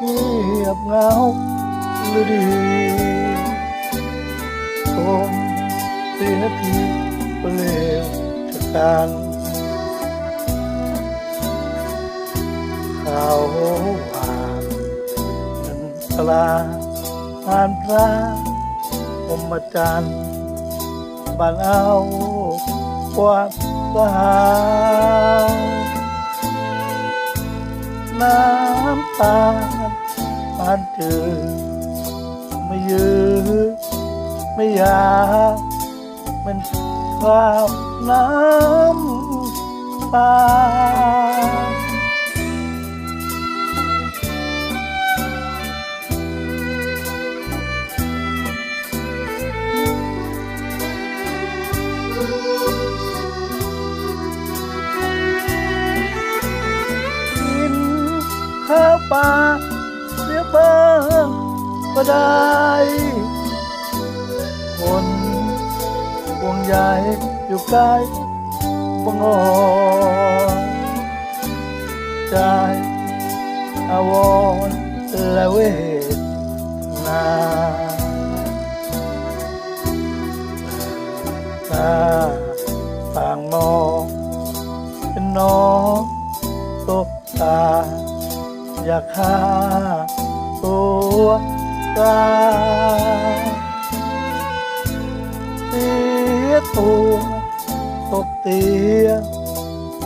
เงียบเหงาหรือดีคงเสียทีเปลี่ยวชะกันข้าวหวานเงินปลาทานพระพมจันทร์บ้านเอากวาดสหา น้ำตาปานเจอไม่ยื้อไม่อยากมันคราวน้ำตา ข้าปลาเสียบ้างก็ได้ คนห่วงใยอยู่ใกล้บังอ่อใจอาวรและเวทนาตาต่างมองเป็นน้องตบตา อยากฆ่าตัวตายเสียตัวตบเตียง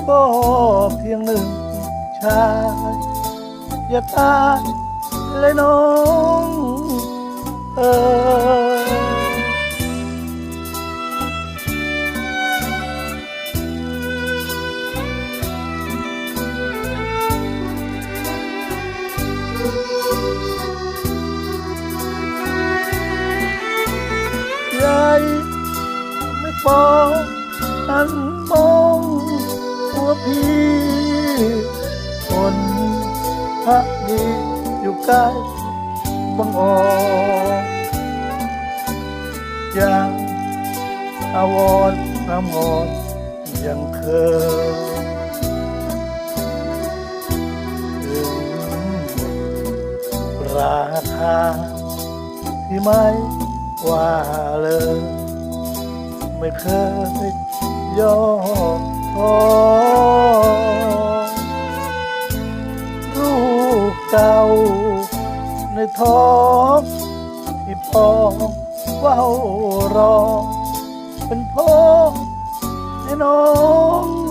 ก็เพียงหนึ่งชายอย่าตายเลยน้องเออ ปองอันมองหัวพี่คนพระดีอยู่ใกล้บังออกยังอาวรณ์น้ำงอนยังเคยถึงราคาที่ไม่ว่าเลย ไม่เคยย่อท้อลูกเก่าในท้องที่พ่อเฝ้ารอเป็นพ่อให้น้อง